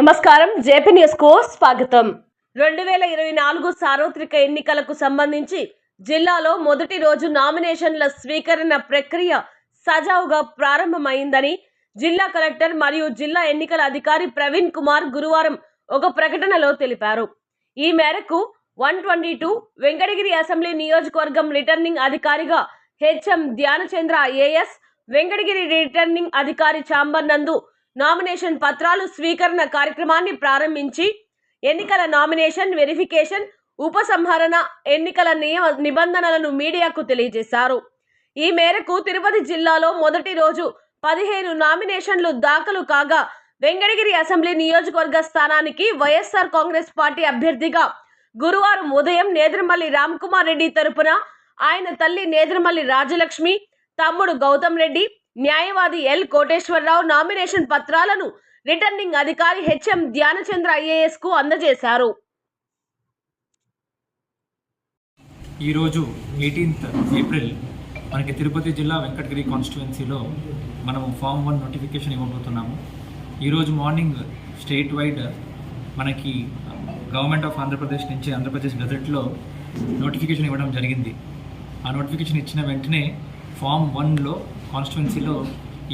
నమస్కారం. జేపీ న్యూస్కు స్వాగతం. రెండు వేల ఇరవై నాలుగు సార్వత్రిక ఎన్నికలకు సంబంధించి జిల్లాలో మొదటి రోజు నామినేషన్ల స్వీకరణ ప్రక్రియ సజావుగా ప్రారంభమైందని జిల్లా కలెక్టర్ మరియు జిల్లా ఎన్నికల అధికారి ప్రవీణ్ కుమార్ గురువారం ఒక ప్రకటనలో తెలిపారు. ఈ మేరకు one twenty two Venkatagiri assembly నియోజకవర్గం రిటర్నింగ్ అధికారిగా HM Dhyanachandra AS Venkatagiri returning అధికారి చాంబర్ నందు నామినేషన్ పత్రాలు స్వీకరణ కార్యక్రమాన్ని ప్రారంభించి ఎన్నికల నామినేషన్ వెరిఫికేషన్ ఉపసంహరణ ఎన్నికల నియమ నిబంధనలను మీడియాకు తెలియజేశారు. ఈ మేరకు తిరుపతి జిల్లాలో మొదటి రోజు పదిహేను నామినేషన్లు దాఖలు కాగా వెంకటగిరి అసెంబ్లీ నియోజకవర్గ స్థానానికి వైఎస్ఆర్ కాంగ్రెస్ పార్టీ అభ్యర్థిగా గురువారం ఉదయం నేదురుమల్లి రామ్కుమార్ రెడ్డి తరపున ఆయన తల్లి నేద్రమల్లి రాజలక్ష్మి తమ్ముడు గౌతమ్ రెడ్డి న్యాయవాది ఎల్ కోటేశ్వరరావు నామినేషన్ పత్రాలను రిటర్నింగ్ అధికారి హెచ్ఎం ధ్యానచంద్ర ఐఏఎస్కు అందజేశారు. ఈరోజు ఎయిటీన్త్ ఏప్రిల్ మనకి తిరుపతి జిల్లా వెంకటగిరి కాన్స్టిట్యుయెన్సీలో మనము ఫామ్ వన్ నోటిఫికేషన్ ఇవ్వబోతున్నాము. ఈరోజు మార్నింగ్ స్టేట్ వైడ్ మనకి uh, గవర్నమెంట్ ఆఫ్ ఆంధ్రప్రదేశ్ నుంచి ఆంధ్రప్రదేశ్ గజెట్లో నోటిఫికేషన్ ఇవ్వడం జరిగింది. ఆ నోటిఫికేషన్ ఇచ్చిన వెంటనే ఫామ్ వన్లో కాన్స్టిట్యున్సీలో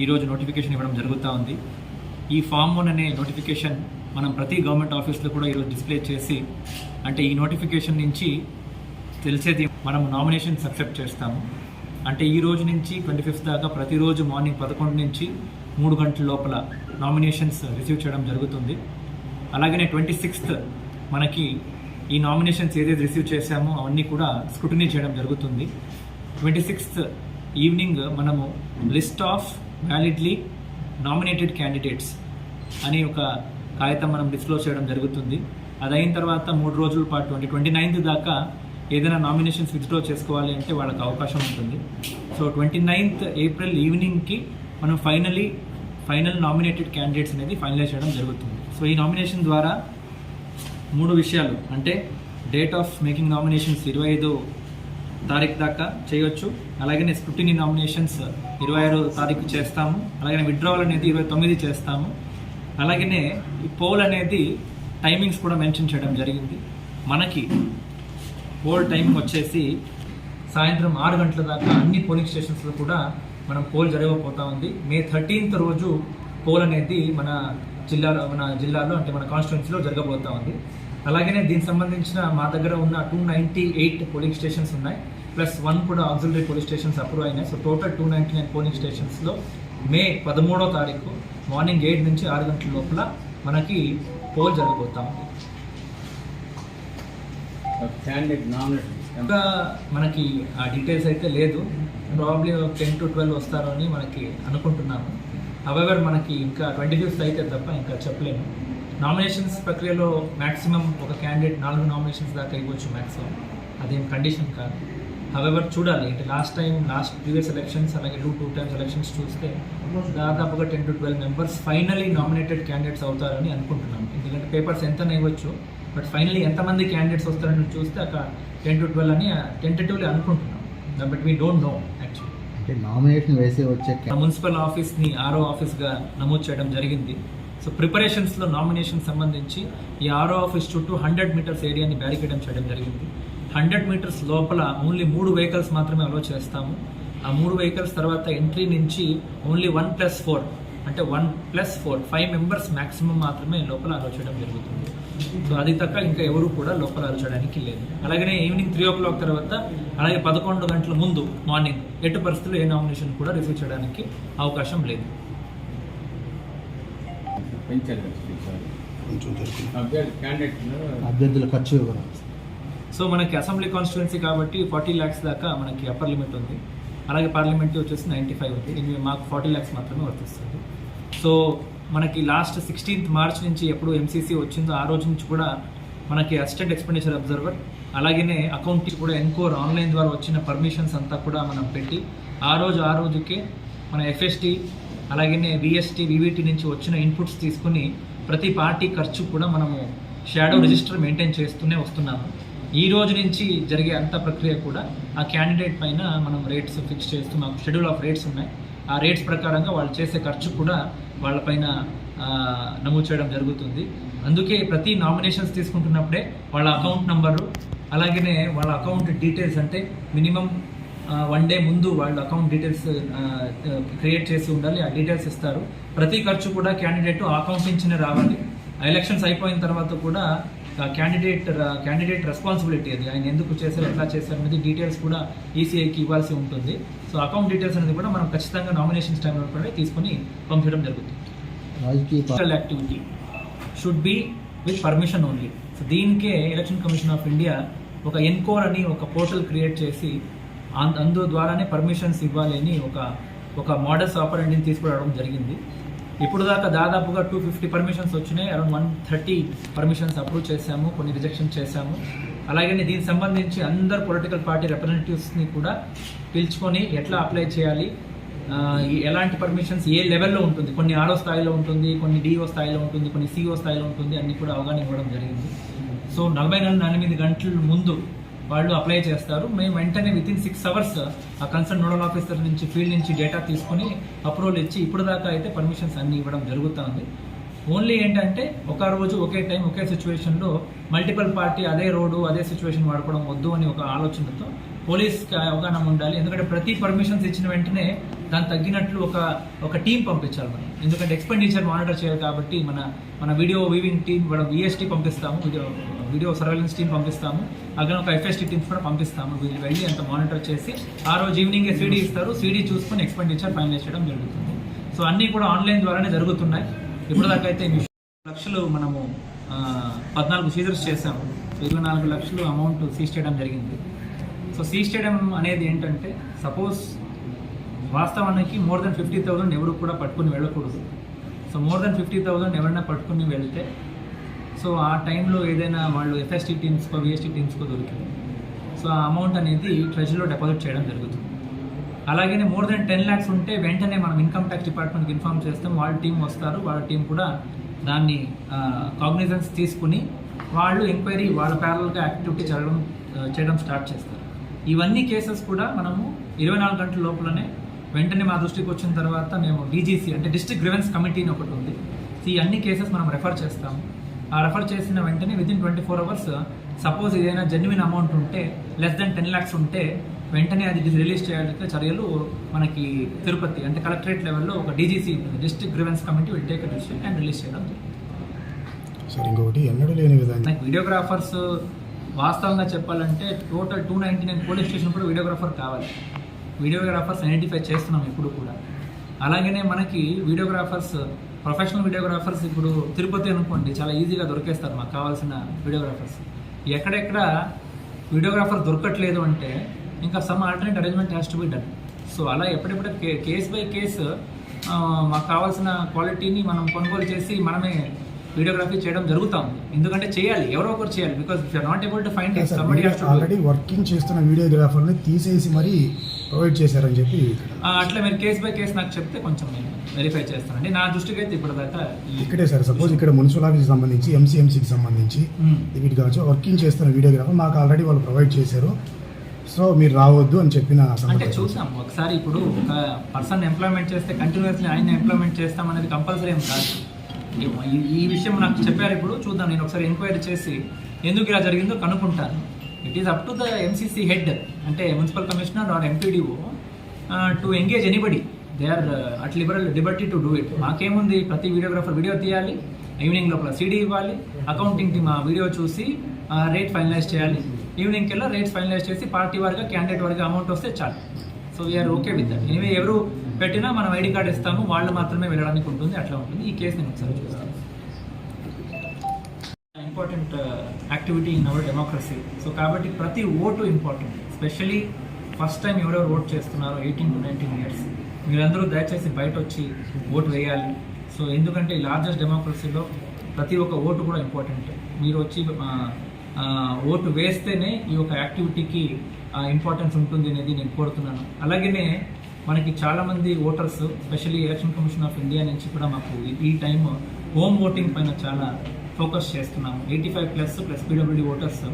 ఈరోజు నోటిఫికేషన్ ఇవ్వడం జరుగుతూ ఉంది. ఈ ఫామ్ వన్ అనే నోటిఫికేషన్ మనం ప్రతి గవర్నమెంట్ ఆఫీస్లో కూడా ఈరోజు డిస్ప్లే చేసి అంటే ఈ నోటిఫికేషన్ నుంచి తెలిసేది మనం నామినేషన్స్ అక్సెప్ట్ చేస్తాము. అంటే ఈ రోజు నుంచి ట్వంటీ ఫిఫ్త్ దాకా ప్రతిరోజు మార్నింగ్ పదకొండు నుంచి మూడు గంటల లోపల నామినేషన్స్ రిసీవ్ చేయడం జరుగుతుంది. అలాగనే ట్వంటీ సిక్స్త్ మనకి ఈ నామినేషన్స్ ఏదైతే రిసీవ్ చేశామో అవన్నీ కూడా స్క్రూటినీ చేయడం జరుగుతుంది. ట్వంటీ సిక్స్త్ ఈవినింగ్ మనము list of validly nominated candidates అని ఒక కాగితం మనం డిస్క్లోజ్ చేయడం జరుగుతుంది. అది అయిన తర్వాత మూడు రోజుల పాటు అంటే ట్వంటీ నైన్త్ దాకా ఏదైనా నామినేషన్స్ విత్డ్రా చేసుకోవాలి అంటే వాళ్ళకి అవకాశం ఉంటుంది. సో ట్వంటీ నైన్త్ ఏప్రిల్ ఈవినింగ్కి మనం ఫైనలీ ఫైనల్ నామినేటెడ్ క్యాండిడేట్స్ అనేది ఫైనలైజ్ చేయడం జరుగుతుంది. సో ఈ నామినేషన్ ద్వారా మూడు విషయాలు అంటే డేట్ ఆఫ్ మేకింగ్ నామినేషన్స్ ఇరవై ఐదు తారీఖు దాకా చేయొచ్చు. అలాగనే స్క్రూటినీ నామినేషన్స్ ఇరవై ఆరో తారీఖు చేస్తాము. అలాగనే విడ్రావల్ అనేది ఇరవై తొమ్మిది చేస్తాము. అలాగనే ఈ పోల్ అనేది టైమింగ్స్ కూడా మెన్షన్ చేయడం జరిగింది. మనకి పోల్ టైమింగ్ వచ్చేసి సాయంత్రం ఆరు గంటల దాకా అన్ని పోలింగ్ స్టేషన్స్లో కూడా మనం పోల్ జరగబోతా ఉంది. మే థర్టీన్త్ రోజు పోల్ అనేది మన జిల్లాలో మన జిల్లాలో అంటే మన కాన్స్టిట్యున్సీలో జరగబోతా ఉంది. అలాగనే దీనికి సంబంధించిన మా దగ్గర ఉన్న two ninety eight polling stations ఉన్నాయి. ప్లస్ వన్ కూడా ఆక్సిలరీ పోలింగ్ స్టేషన్స్ అప్రూవ్ అయినాయి. So total two ninety nine polling స్టేషన్స్లో May పదమూడో తారీఖు మార్నింగ్ ఎయిట్ నుంచి ఆరు గంటల లోపల మనకి పోల్ జరగబోతా ఉంది. ఇంకా మనకి ఆ డీటెయిల్స్ అయితే లేదు. ప్రాబ్లీ టెన్ టు ట్వెల్వ్ వస్తారు అని మనకి అనుకుంటున్నాము. అవెవర్ మనకి ఇంకా ట్వంటీ ఫిఫ్త్ అయితే తప్ప ఇంకా చెప్పలేము. నామినేషన్స్ ప్రక్రియలో మ్యాక్సిమం ఒక క్యాండిడేట్ నాలుగు నామినేషన్స్ దాకా ఇవ్వచ్చు మ్యాక్సిమం అదేం కండిషన్ కాదు. హవెవర్ చూడాలి. అంటే last time last previous elections అలాగే టూ టూ టైమ్స్ ఎలక్షన్స్ చూస్తే దాదాపుగా ten to twelve members finally nominated candidates అవుతారని అనుకుంటున్నాం. ఎందుకంటే పేపర్స్ ఎంత ఇవ్వచ్చు. బట్ ఫైనలీ ఎంతమంది క్యాండిడేట్స్ వస్తారని చూస్తే అక్కడ టెన్ టు ట్వెల్వ్ అని టెంటేటివ్లీ అనుకుంటున్నాం. But we don't know actually అంటే నామినేషన్ వేసి వచ్చే మన మున్సిపల్ ఆఫీస్ని ఆరో ఆఫీస్గా నమోదు చేయడం జరిగింది. సో ప్రిపరేషన్స్లో నామినేషన్ సంబంధించి ఈ ఆర్ఓ ఆఫీస్ చుట్టూ హండ్రెడ్ మీటర్స్ ఏరియాని బ్యారికేడం చేయడం జరిగింది. హండ్రెడ్ మీటర్స్ లోపల ఓన్లీ మూడు వెహికల్స్ మాత్రమే అలో చేస్తాము. ఆ మూడు వెహికల్స్ తర్వాత ఎంట్రీ నుంచి ఓన్లీ వన్ ప్లస్ ఫోర్ అంటే one plus four five members maximum మాత్రమే లోపల అలో చేయడం జరుగుతుంది. సో అది తక్క ఇంకా ఎవరు కూడా లోపల అలో చేయడానికి లేదు. అలాగనే ఈవినింగ్ త్రీ ఓ క్లాక్ తర్వాత అలాగే పదకొండు గంటల ముందు మార్నింగ్ ఎటు పరిస్థితుల్లో ఏ నామినేషన్ కూడా రిసీవ్ చేయడానికి అవకాశం లేదు. అభ్యర్థుల ఖర్చు సో మనకి అసెంబ్లీ కాన్స్టిట్యున్సీ కాబట్టి ఫార్టీ ల్యాక్స్ దాకా మనకి అప్పర్ లిమిట్ ఉంది. అలాగే పార్లమెంటరీ వచ్చేసి నైంటీ ఫైవ్ ఉంది. ఇది మాకు ఫార్టీ ల్యాక్స్ మాత్రమే వర్తిస్తుంది. సో మనకి లాస్ట్ సిక్స్టీన్త్ మార్చ్ నుంచి ఎప్పుడు ఎంసీసీ వచ్చిందో ఆ రోజు నుంచి కూడా మనకి అసిస్టెంట్ ఎక్స్పెండిచర్ అబ్జర్వర్ అలాగనే అకౌంట్ కూడా ఎన్కోర్ ఆన్లైన్ ద్వారా వచ్చిన పర్మిషన్స్ అంతా కూడా మనం పెట్టి ఆ రోజు ఆ రోజుకే మన ఎఫ్ఎస్టీ అలాగనే విఎస్టీ వివిటి నుంచి వచ్చిన ఇన్పుట్స్ తీసుకుని ప్రతి పార్టీ ఖర్చు కూడా మనము షాడో రిజిస్టర్ మెయింటైన్ చేస్తూనే వస్తున్నాము. ఈ రోజు నుంచి జరిగే అంత ప్రక్రియ కూడా ఆ క్యాండిడేట్ పైన మనం రేట్స్ ఫిక్స్ చేస్తూ మాకు షెడ్యూల్ ఆఫ్ రేట్స్ ఉన్నాయి. ఆ రేట్స్ ప్రకారంగా వాళ్ళు చేసే ఖర్చు కూడా వాళ్ళపైన నమోదు చేయడం జరుగుతుంది. అందుకే ప్రతి నామినేషన్స్ తీసుకుంటున్నప్పుడే వాళ్ళ అకౌంట్ నంబరు అలాగనే వాళ్ళ అకౌంట్ డీటెయిల్స్ అంటే మినిమం వన్ డే ముందు వాళ్ళ అకౌంట్ డీటెయిల్స్ క్రియేట్ చేసి ఉండాలి ఆ డీటెయిల్స్ ఇస్తారు. ప్రతి ఖర్చు కూడా క్యాండిడేట్ ఆ అకౌంట్ నుంచినే రావాలి. ఎలక్షన్స్ అయిపోయిన తర్వాత కూడా క్యాండిడేట్ క్యాండిడేట్ రెస్పాన్సిబిలిటీ అది. ఆయన ఎందుకు చేశారు ఎట్లా చేశారు అనేది డీటెయిల్స్ కూడా ఈసీఐకి ఇవ్వాల్సి ఉంటుంది. సో అకౌంట్ డీటెయిల్స్ అనేది కూడా మనం ఖచ్చితంగా నామినేషన్స్ టైంలో కూడా తీసుకొని పంపించడం జరుగుతుంది. Political activity should be with permission only so దీనికే ఎలక్షన్ కమిషన్ ఆఫ్ ఇండియా ఒక ఎన్కోర్ అని ఒక పోర్టల్ క్రియేట్ చేసి అందు ద్వారానే పర్మిషన్స్ ఇవ్వాలి అని ఒక ఒక మోడల్స్ ఆపరేటింగ్ తీసుకురావడం జరిగింది. ఇప్పుడు దాకా దాదాపుగా టూ ఫిఫ్టీ పర్మిషన్స్ వచ్చినాయి. Around one thirty permissions approve చేశాము కొన్ని రిజెక్షన్ చేశాము. అలాగే దీనికి సంబంధించి అందరు పొలిటికల్ పార్టీ రిప్రజెంటేటివ్స్ని కూడా పిలుచుకొని ఎట్లా అప్లై చేయాలి? ఎలాంటి పర్మిషన్స్ ఏ లెవెల్లో ఉంటుంది? కొన్ని ఆరో స్థాయిలో ఉంటుంది కొన్ని డిఓ స్థాయిలో ఉంటుంది కొన్ని సిఓ స్థాయిలో ఉంటుంది. అన్ని కూడా అవగాహన ఇవ్వడం జరిగింది. సో నలభై నాలుగు ఎనిమిది గంటల ముందు వాళ్ళు అప్లై చేస్తారు. మేము వెంటనే విత్ ఇన్ సిక్స్ అవర్స్ ఆ కన్సర్న్ నోడల్ ఆఫీసర్ నుంచి ఫీల్డ్ నుంచి డేటా తీసుకొని అప్రూవల్ ఇచ్చి ఇప్పుడు దాకా అయితే పర్మిషన్స్ అన్ని ఇవ్వడం జరుగుతుంది. ఓన్లీ ఏంటంటే ఒక రోజు ఒకే టైం ఒకే సిచ్యువేషన్లో మల్టిపుల్ పార్టీ అదే రోడ్డు అదే సిచ్యువేషన్ వాడుకోవడం వద్దు అని ఒక ఆలోచనతో పోలీస్కి అవగాహన ఉండాలి. ఎందుకంటే ప్రతి పర్మిషన్స్ ఇచ్చిన వెంటనే దాన్ని తగ్గినట్లు ఒక ఒక టీం పంపించాలి మనం. ఎందుకంటే ఎక్స్పెండిచర్ మానిటర్ చేయాలి కాబట్టి మన మన వీడియో వీవింగ్ టీం కూడా విఎస్టీ పంపిస్తాము. వీడియో వీడియో సర్వేలెన్స్ టీం పంపిస్తాము. అలాగే ఒక ఎఫ్ఎస్టీ టీమ్స్ కూడా పంపిస్తాము. వీళ్ళు వెళ్ళి అంత మానిటర్ చేసి ఆ రోజు ఈవినింగ్ సీడీ ఇస్తారు. సీడీ చూసుకొని ఎక్స్పెండిచర్ ఫైనలైజ్ చేయడం జరుగుతుంది. సో అన్నీ కూడా ఆన్లైన్ ద్వారానే జరుగుతున్నాయి. ఇప్పటిదాకైతే అయితే లక్షలు మనము పద్నాలుగు సీజర్స్ చేసాము ఇరవై నాలుగు లక్షలు అమౌంట్ సీజ్ చేయడం జరిగింది. సో సీ స్టేడియం అనేది ఏంటంటే సపోజ్ వాస్తవానికి మోర్ దెన్ ఫిఫ్టీ థౌసండ్ ఎవరు కూడా పట్టుకుని వెళ్ళకూడదు. So more than fifty thousand ఎవరైనా పట్టుకుని వెళ్తే సో ఆ టైంలో ఏదైనా వాళ్ళు ఎఫ్ఎస్టీ టీమ్స్కో విఎస్టీ టీమ్స్కో దొరికింది సో ఆ అమౌంట్ అనేది ట్రెజరీలో డిపాజిట్ చేయడం జరుగుతుంది. అలాగే మోర్ దెన్ టెన్ ల్యాక్స్ ఉంటే వెంటనే మనం ఇన్కమ్ ట్యాక్స్ డిపార్ట్మెంట్కి ఇన్ఫార్మ్ చేస్తాం వాళ్ళ టీం వస్తారు వాళ్ళ టీం కూడా దాన్ని కాగ్నిజెన్స్ తీసుకుని వాళ్ళు ఎంక్వైరీ వాళ్ళ ప్యారల్గా యాక్టివిటీ చేయడం చేయడం స్టార్ట్ చేస్తారు. ఇవన్నీ కేసెస్ కూడా మనము ఇరవై నాలుగు గంటల లోపలనే వెంటనే మా దృష్టికి వచ్చిన తర్వాత మేము డీజీసీ అంటే డిస్ట్రిక్ట్ గ్రివెన్స్ కమిటీ అని ఒకటి ఉంది. ఈ అన్ని కేసెస్ మనం రెఫర్ చేస్తాము. ఆ రెఫర్ చేసిన వెంటనే within twenty four hours suppose ఏదైనా జెన్యున్ అమౌంట్ ఉంటే లెస్ దెన్ టెన్ ల్యాక్స్ ఉంటే వెంటనే అది రిలీజ్ చేయాలంటే చర్యలు మనకి తిరుపతి అంటే కలెక్టరేట్ లెవెల్లో ఒక DGC district grievance committee will take decision and release చేయడం జరుగుతుంది. సార్ ఇంకొకటి ఎన్నడూ లేని విధంగా వీడియోగ్రాఫర్స్ వాస్తవంగా చెప్పాలంటే total two ninety nine police station కూడా వీడియోగ్రాఫర్ కావాలి. వీడియోగ్రాఫర్స్ ఐడెంటిఫై చేస్తున్నాం ఇప్పుడు కూడా. అలాగనే మనకి వీడియోగ్రాఫర్స్ ప్రొఫెషనల్ వీడియోగ్రాఫర్స్ ఇప్పుడు తిరుపతి అనుకోండి చాలా ఈజీగా దొరికేస్తారు మాకు కావాల్సిన వీడియోగ్రాఫర్స్. ఎక్కడెక్కడ వీడియోగ్రాఫర్ దొరకట్లేదు అంటే ఇంకా some alternate arrangement has to be done so అలా ఎప్పుడెప్పుడు కేస్ బై కేసు మాకు కావాల్సిన క్వాలిటీని మనం కొనుగోలు చేసి మనమే వీడియోగ్రఫీ చేయడం జరుగుతూ ఉంది. ఎందుకంటే చేయాలి ఎవరో ఒకరు చేయాలి. Because if not able to find. Already working చేస్తున్న వీడియోగ్రాఫర్ని తీసేసి మరీ ప్రొవైడ్ చేశారని చెప్పి అట్లా మీరు కేస్ బై కేస్ నాకు చెప్తే కొంచెం నేను వెరిఫై చేస్తానండి. నా దృష్టికి అయితే ఇప్పటిదాకా ఇక్కడే సార్ సపోజ్ ఇక్కడ మున్సిపల్ ఆఫీస్కి సంబంధించి ఎంసీఎంసీకి సంబంధించి. వీటి కావచ్చు వర్కింగ్ చేస్తున్న వీడియోగ్రాఫర్ మాకు ఆల్రెడీ వాళ్ళు ప్రొవైడ్ చేశారు. సో మీరు రావద్దు అని చెప్పిన అంటే. చూసాం. ఒకసారి ఇప్పుడు ఒక పర్సన్ ఎంప్లాయ్మెంట్ చేస్తే కంటిన్యూస్లీ ఆయన ఎంప్లాయ్మెంట్ చేస్తాం అనేది కంపల్సరీ ఏం కాదు. ఈ- విషయం నాకు చెప్పారు ఇప్పుడు చూద్దాం నేను ఒకసారి ఎంక్వైరీ చేసి ఎందుకు ఇలా జరిగిందో కనుక్కుంటాను. It is up to the MCC head అంటే municipal commissioner or MPDO to engage anybody they are at liberal liberty to do it మాకేముంది? ప్రతి వీడియోగ్రాఫర్ వీడియో తీయాలి ఈవినింగ్ లోపల సీడీ ఇవ్వాలి అకౌంటింగ్ టీమ్ ఆ వీడియో చూసి రేట్ ఫైనలైజ్ చేయాలి. Evening కల్లా rates finalize చేసి పార్టీ వారిగా క్యాండిడేట్ వారిగా అమౌంట్ వస్తే చాలు. So we're okay with that anyway ఎవరు పెట్టినా మనం ఐడి కార్డు ఇస్తాము వాళ్ళు మాత్రమే వెళ్ళడానికి ఉంటుంది అట్లా ఉంటుంది. ఈ కేసు నేను ఒకసారి చూస్తాను. Important activity in our democracy so కాబట్టి ప్రతి vote important specially first time ఎవరెవరు ఓట్ చేస్తున్నారో ఎయిటీన్ టు నైన్టీన్ ఇయర్స్ మీరందరూ దయచేసి బయట వచ్చి ఓటు వేయాలి. సో ఎందుకంటే లార్జెస్ట్ డెమోక్రసీలో ప్రతి ఒక్క ఓటు కూడా ఇంపార్టెంట్ మీరు వచ్చి ఓటు వేస్తేనే ఈ యొక్క యాక్టివిటీకి ఇంపార్టెన్స్ ఉంటుంది అనేది నేను కోరుతున్నాను. అలాగనే మనకి చాలామంది voters specially election commission of India నుంచి కూడా మాకు ఈ- ఈ టైం హోమ్ ఓటింగ్ పైన చాలా ఫోకస్ చేస్తున్నాము. Eighty five plus plus PWD voters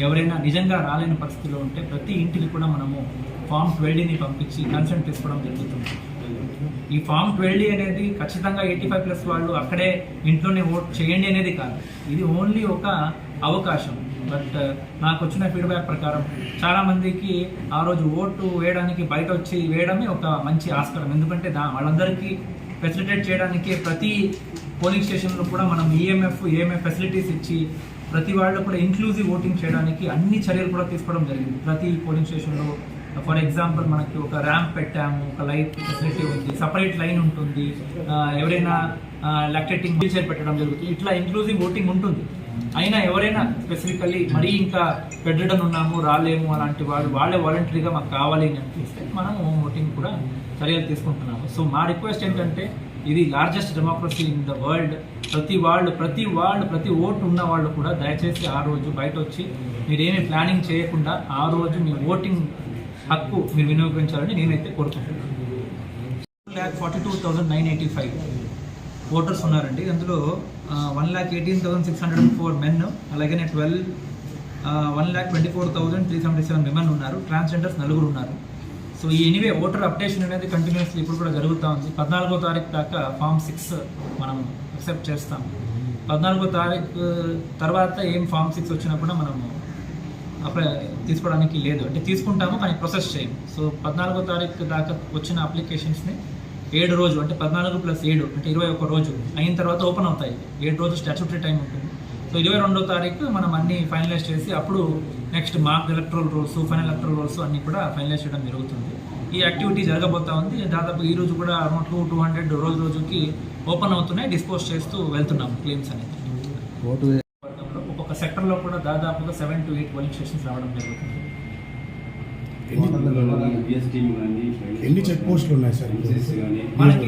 ఎవరైనా నిజంగా రాలేని పరిస్థితిలో ఉంటే ప్రతి ఇంటికి కూడా మనము ఫామ్ ట్వెల్డీని పంపించి కన్సల్ట్ తీసుకోవడం జరుగుతుంది. ఈ ఫామ్ ట్వెల్డీ అనేది ఖచ్చితంగా ఎయిటీ ఫైవ్ ప్లస్ వాళ్ళు అక్కడే ఇంట్లోనే ఓట్ చేయండి అనేది కాదు. ఇది ఓన్లీ ఒక అవకాశం. బట్ uh, నాకు వచ్చిన ఫీడ్బ్యాక్ ప్రకారం చాలా మందికి ఆ రోజు ఓటు వేయడానికి బయట వచ్చి వేయడమే ఒక మంచి ఆస్కారం. ఎందుకంటే దా వాళ్ళందరికీ ఫెసిలిటేట్ చేయడానికి ప్రతి పోలింగ్ స్టేషన్లో కూడా మనం ఈఎంఎఫ్ ఏఎంఎఫ్ ఫెసిలిటీస్ ఇచ్చి ప్రతి వాళ్ళు కూడా ఇంక్లూజివ్ ఓటింగ్ చేయడానికి అన్ని చర్యలు కూడా తీసుకోవడం జరిగింది. ప్రతి పోలింగ్ స్టేషన్లో ఫర్ ఎగ్జాంపుల్ మనకి ఒక ర్యాంప్ పెట్టాము ఒక లైట్ ఫెసిలిటీ ఉంది సపరేట్ లైన్ ఉంటుంది uh, ఎవరైనా లాక్టేటింగ్ వీల్ చైర్ పెట్టడం జరుగుతుంది. ఇట్లా ఇంక్లూజివ్ ఓటింగ్ ఉంటుంది. అయినా ఎవరైనా స్పెసిఫికల్లీ మరీ ఇంకా పెట్టడం ఉన్నాము రాలేము అలాంటి వాళ్ళు వాళ్ళే వాలంటరీగా మాకు కావాలి అని అనిపిస్తే మనం ఓటింగ్ కూడా చర్యలు తీసుకుంటున్నాము. సో మా రిక్వెస్ట్ ఏంటంటే ఇది largest democracy in the world ప్రతి వాళ్ళు ప్రతి వాళ్ళు ప్రతి ఓటు ఉన్న వాళ్ళు కూడా దయచేసి ఆ రోజు బయట వచ్చి మీరేమి ప్లానింగ్ చేయకుండా ఆ రోజు మీ ఓటింగ్ హక్కు మీరు వినియోగించాలని నేనైతే కోరుకుంటున్నాను. Lakh forty two thousand nine eighty five voters ఉన్నారండి. అందులో one lakh eighteen thousand six hundred and four men అలాగే twelve one lakh twenty four thousand three seventy seven women ఉన్నారు. ట్రాన్స్జెండర్స్ నలుగురు ఉన్నారు. సో ఈ ఎనీవే ఓటర్ అప్డేషన్ అనేది continuously ఇప్పుడు కూడా జరుగుతూ ఉంది. పద్నాలుగో తారీఖు దాకా ఫామ్ సిక్స్ మనం అక్సెప్ట్ చేస్తాం. పద్నాలుగో తారీఖు తర్వాత ఏం ఫామ్ సిక్స్ వచ్చినా కూడా మనము అప్లై తీసుకోవడానికి లేదు. అంటే తీసుకుంటాము కానీ ప్రాసెస్ చేయం. సో పద్నాలుగో తారీఖు దాకా వచ్చిన అప్లికేషన్స్ని ఏడు రోజు అంటే పద్నాలుగు ప్లస్ ఏడు అంటే ఇరవై ఒక్క రోజు అయిన తర్వాత ఓపెన్ అవుతాయి. ఏడు రోజు స్టాచ్యూటరీ టైం ఉంటుంది. సో ఇరవై రెండో తారీఖు మనం అన్ని ఫైనలైజ్ చేసి అప్పుడు next mark electoral rolls final electoral rolls అన్ని కూడా ఫైనలైజ్ చేయడం జరుగుతుంది. ఈ యాక్టివిటీ జరగబోతా ఉంది. దాదాపు ఈ రోజు కూడా అరౌండ్ టూ టూ హండ్రెడ్ రోజు రోజుకి ఓపెన్ అవుతున్నాయి. డిస్పోజ్ చేస్తూ వెళ్తున్నాం క్లెయిమ్స్ అనేది. ఒక్కొక్క సెక్టర్లో కూడా దాదాపుగా seven to eight polling stations రావడం జరుగుతుంది. ఎన్ని ఎన్ని చెక్ పోస్టులు ఉన్నాయి సార్ మనకి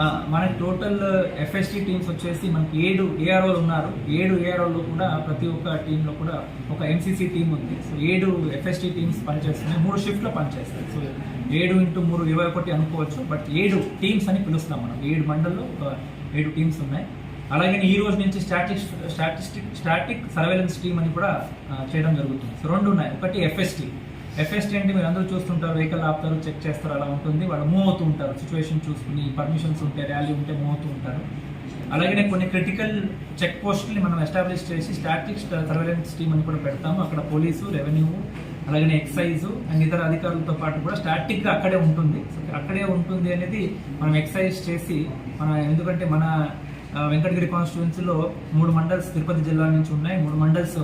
ఆ, మనకి టోటల్ ఎఫ్ఎస్టీ టీమ్స్ వచ్చేసి మనకి ఏడు ఏఆర్ఓలు ఉన్నారు. ఏడు ఏఆర్ఓలు కూడా ప్రతి ఒక్క టీంలో కూడా ఒక ఎంసీసీ టీం ఉంది. సో ఏడు ఎఫ్ఎస్టీ టీమ్స్ పనిచేస్తున్నాయి. మూడు షిఫ్ట్లో పనిచేస్తాయి. సో ఏడు ఇంటూ మూడు ఇరవై ఒకటి అనుకోవచ్చు. బట్ ఏడు టీమ్స్ అని పిలుస్తాం మనం. ఏడు మండల్లో ఒక ఏడు టీమ్స్ ఉన్నాయి. అలాగే ఈ రోజు నుంచి static statistic static surveillance team అని కూడా చేయడం జరుగుతుంది. సో రెండు ఉన్నాయి. ఒకటి ఎఫ్ఎస్టీ ఎఫ్ఎస్టీ అంటే మీరు అందరూ చూస్తుంటారు వెహికల్ ఆపుతారు చెక్ చేస్తారు అలా ఉంటుంది. వాళ్ళు మూవ్ అవుతూ ఉంటారు సిచ్యువేషన్ చూసుకుని పర్మిషన్స్ ఉంటే ర్యాలీ ఉంటే మూవ్ అవుతూ ఉంటారు. అలాగే కొన్ని క్రిటికల్ చెక్ పోస్ట్ని మనం ఎస్టాబ్లిష్ చేసి స్టాటిక్ సర్వేలెన్స్ టీమ్ అని కూడా పెడతాము. అక్కడ పోలీసు రెవెన్యూ అలాగే ఎక్సైజ్ అండ్ ఇతర అధికారులతో పాటు కూడా స్టాటిక్గా అక్కడే ఉంటుంది. అక్కడే ఉంటుంది అనేది మనం ఎక్సైజ్ చేసి మన ఎందుకంటే మన వెంకటగిరి కాన్స్టిట్యున్సీలో మూడు మండల్స్ తిరుపతి జిల్లా నుంచి ఉన్నాయి. మూడు మండల్స్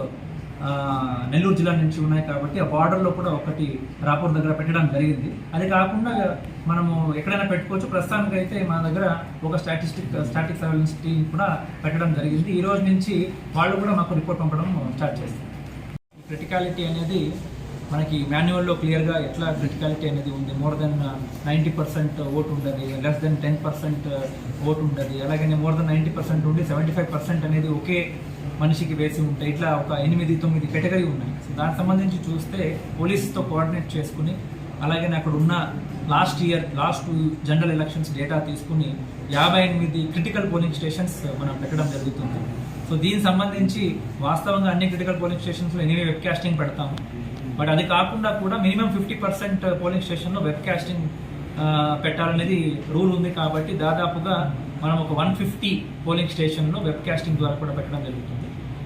నెల్లూరు జిల్లా నుంచి ఉన్నాయి కాబట్టి ఆ బార్డర్లో కూడా ఒకటి రాపూర్ దగ్గర పెట్టడం జరిగింది. అది కాకుండా మనము ఎక్కడైనా పెట్టుకోవచ్చు. ప్రస్తుతానికి అయితే మన దగ్గర ఒక స్టాటిస్టిక్ స్టాటిక్ సర్వేలెన్స్ టీం కూడా పెట్టడం జరిగింది. ఈ రోజు నుంచి వాళ్ళు కూడా మాకు రిపోర్ట్ పంపడం స్టార్ట్ చేస్తారు. క్రిటికాలిటీ అనేది మనకి మాన్యువల్లో క్లియర్గా ఎట్లా క్రిటికాలిటీ అనేది ఉంది? More than ninety percent vote ఉండదు. Less than ten percent vote ఉండదు. అలాగే మోర్ దెన్ నైంటీ పర్సెంట్ ఉండి సెవెంటీ ఫైవ్ పర్సెంట్ అనేది ఒకే మనిషికి వేసి ఉంటాయి ఇట్లా ఒక ఎనిమిది తొమ్మిది కేటగిరీ ఉన్నాయి. సో దానికి సంబంధించి చూస్తే పోలీస్తో కోఆర్డినేట్ చేసుకుని అలాగే అక్కడ ఉన్న last year last general elections data తీసుకుని యాభై ఎనిమిది క్రిటికల్ పోలింగ్ స్టేషన్స్ మనం పెట్టడం జరుగుతుంది. సో దీనికి సంబంధించి వాస్తవంగా అన్ని క్రిటికల్ పోలింగ్ స్టేషన్స్లో ఎనివే వెబ్ కాస్టింగ్ పెడతాము. బట్ అది కాకుండా కూడా మినిమం ఫిఫ్టీ పర్సెంట్ పోలింగ్ స్టేషన్లో వెబ్ కాస్టింగ్ పెట్టాలనేది రూల్ ఉంది కాబట్టి దాదాపుగా మనం ఒక వన్ ఫిఫ్టీ పోలింగ్ స్టేషన్లో వెబ్ కాస్టింగ్ ద్వారా కూడా పెట్టడం జరుగుతుంది.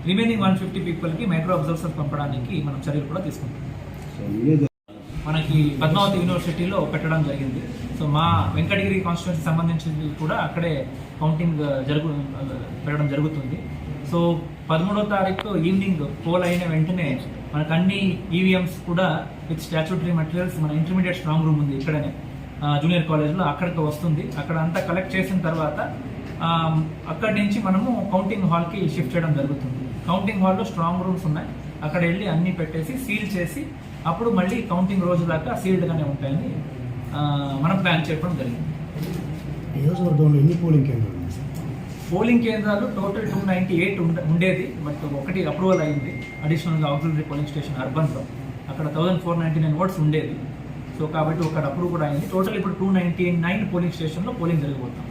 రిమైనింగ్ వన్ ఫిఫ్టీ పీపుల్కి మైక్రో అబ్జర్వర్స్ పంపడానికి మనం చర్యలు కూడా తీసుకుంటాం మనకి పద్మావతి యూనివర్సిటీలో పెట్టడం జరిగింది. సో మా వెంకటగిరి కాన్స్టిట్యూన్సీ సంబంధించింది కూడా అక్కడే కౌంటింగ్ uh, జరుగు uh, పెట్టడం జరుగుతుంది. సో పదమూడో తారీఖు ఈవినింగ్ పోల్ అయిన వెంటనే మనకు అన్ని ఈవీఎంస్ కూడా విత్ స్టాచ్యూటరీ మెటీరియల్స్ మన ఇంటర్మీడియట్ స్ట్రాంగ్ రూమ్ ఉంది ఇక్కడనే. జూనియర్ కాలేజ్లో అక్కడికి వస్తుంది. అక్కడ అంతా కలెక్ట్ చేసిన తర్వాత అక్కడి నుంచి మనము కౌంటింగ్ హాల్కి షిఫ్ట్ చేయడం జరుగుతుంది. కౌంటింగ్ హాల్లో స్ట్రాంగ్ రూమ్స్ ఉన్నాయి. అక్కడ వెళ్ళి అన్ని పెట్టేసి సీల్ చేసి అప్పుడు మళ్ళీ కౌంటింగ్ రోజు దాకా సీల్డ్గానే ఉంటాయని మనం ప్లాన్ చేయడం జరిగింది. నియోజకవర్గంలో ఎన్ని పోలింగ్ కేంద్రాలు పోలింగ్ కేంద్రాలు టోటల్ టూ నైంటీ ఎయిట్ ఉండేది. బట్ ఒకటి అప్రూవల్ అయింది. అడిషనల్గా ఆక్సిలరీ పోలింగ్ స్టేషన్ అర్బన్లో. అక్కడ thousand four ninety nine votes ఉండేది. సో కాబట్టి ఒకటి అప్రూవ్ కూడా అయింది. టోటల్ ఇప్పుడు టూ నైంటీ నైన్ పోలింగ్ స్టేషన్లో పోలింగ్ జరిగిపోతాం